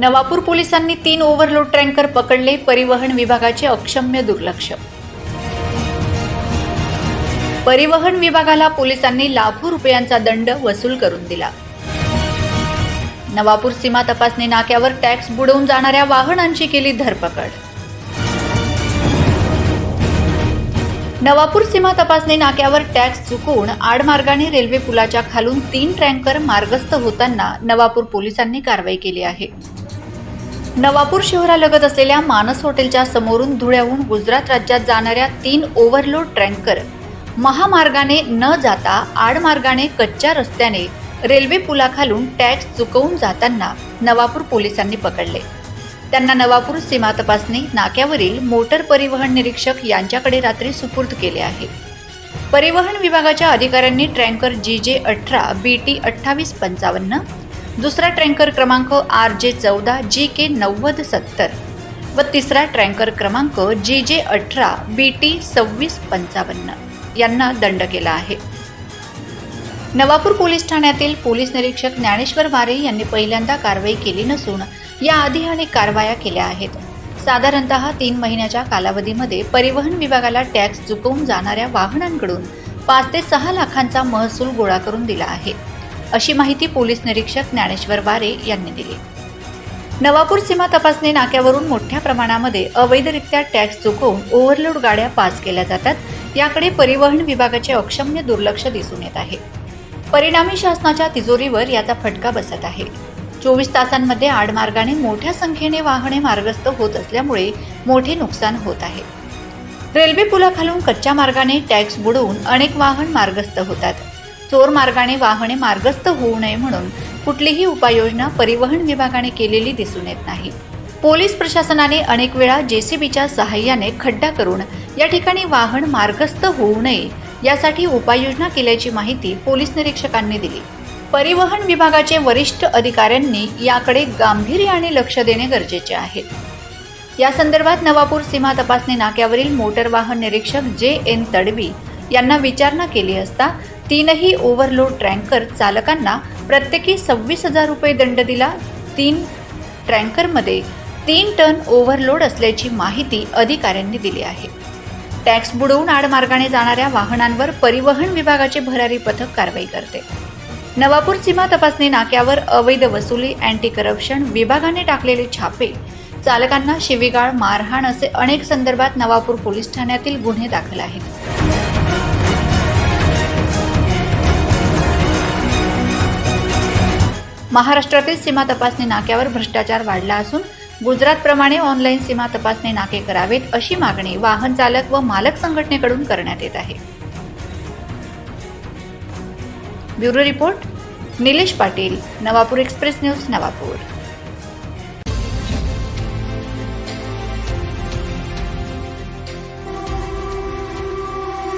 नवापूर पोलिसांनी तीन overload tanker पकडले. परिवहन विभागाचे अक्षम्य दुर्लक्ष. परिवहन विभागाला पोलिसांनी लाखो रुपयांचा दंड वसूल करून दिला. नवापूर सीमा तपासणी नाक्यावर टॅक्स बुडवून जाणाऱ्या वाहनांची केली धरपकड. नवापूर सीमा तपासणी नाक्यावर टॅक्स चुकवून आडमार्गाने रेल्वे पुलाच्या खालून तीन टँकर मार्गस्थ होताना नवापूर पोलिसांनी कारवाई केली आहे. नवापूर शहरालगत असलेल्या मानस हॉटेलच्या समोरून धुळ्याहून गुजरात राज्यात जाणाऱ्या तीन ओव्हरलोड टँकर महामार्गाने न जाता आडमार्गाने कच्च्या रस्त्याने रेल्वे पुलाखालून टॅक्स चुकवून जाताना नवापूर पोलिसांनी पकडले. त्यांना नवापूर सीमा तपासणी नाक्यावरील मोटर परिवहन निरीक्षक यांच्याकडे रात्री सुपूर्द केले आहे. परिवहन विभागाच्या अधिकाऱ्यांनी ट्रँकर जी जे अठरा बी टी अठ्ठावीस पंचावन्न दुसरा ट्रँकर क्रमांक आर जे चौदा जी के नव्वद सत्तर. व तिसरा ट्रँकर क्रमांक जी जे अठरा बी टी सव्वीस पंचावन्न. यांना दंड केला आहे. नवापूर पोलीस ठाण्यातील पोलीस निरीक्षक ज्ञानेश्वर वारे यांनी पहिल्यांदा कारवाई केली नसून याआधी अनेक कारवाया केल्या आहेत. साधारणत तीन महिन्याच्या कालावधीमध्ये परिवहन विभागाला टॅक्स चुकवून जाणाऱ्या वाहनांकडून पाच ते सहा लाखांचा महसूल गोळा करून दिला आहे. अशी माहिती पोलीस निरीक्षक ज्ञानेश्वर वारे यांनी दिली. नवापूर सीमा तपासणी नाक्यावरून मोठ्या प्रमाणामध्ये अवैधरित्या टॅक्स चुकवून ओव्हरलोड गाड्या पास केल्या जातात. याकडे परिवहन विभागाचे अक्षम्य दुर्लक्ष दिसून येत आहे. परिणामी शासनाच्या तिजोरीवर याचा फटका बसत आहे. चोवीस तासांमध्ये आडमार्गाने मोठ्या संख्येने वाहने मार्गस्थ होत असल्यामुळे मोठे नुकसान होत आहे. रेल्वे पुलाखालून कच्च्या मार्गाने टॅक्स बुडवून अनेक वाहन मार्गस्थ होतात. चोर मार्गाने वाहने मार्गस्थ होऊ नये म्हणून कुठलीही उपाययोजना परिवहन विभागाने केलेली दिसून येत नाही. पोलीस प्रशासनाने अनेक वेळा जेसीबीच्या सहाय्याने खड्डा करून या ठिकाणी वाहन मार्गस्थ होऊ नये यासाठी उपाययोजना केल्याची माहिती पोलीस निरीक्षकांनी दिली. परिवहन विभागाचे वरिष्ठ अधिकाऱ्यांनी याकडे गांभीर्याने लक्ष देणे गरजेचे आहे. या संदर्भात नवापूर सीमा तपासणी नाक्यावरील मोटर वाहन निरीक्षक जे एन तडवी यांना विचारणा केली असता तीनही ओव्हरलोड ट्रँकर चालकांना प्रत्येकी सव्वीस हजार रुपये दंड दिला. तीन ट्रँकरमध्ये तीन टन ओव्हरलोड असल्याची माहिती अधिकाऱ्यांनी दिली आहे. टॅक्स बुडवून आडमार्गाने जाणाऱ्या वाहनांवर परिवहन विभागाचे भरारी पथक कारवाई करते. नवापूर सीमा तपासणी नाक्यावर अवैध वसुली अँटी करप्शन विभागाने टाकलेले छापे. चालकांना शिवीगाळ मारहाण असे अनेक संदर्भात नवापूर पोलीस ठाण्यातील गुन्हे दाखल आहेत. महाराष्ट्रातील सीमा तपासणी नाक्यावर भ्रष्टाचार वाढला असून गुजरातप्रमाणे ऑनलाईन सीमा तपासणी नाके करावेत अशी मागणी वाहन चालक व मालक संघटनेकडून करण्यात येत आहे. Bureau report Nilesh Patil Navapur express news Navapur.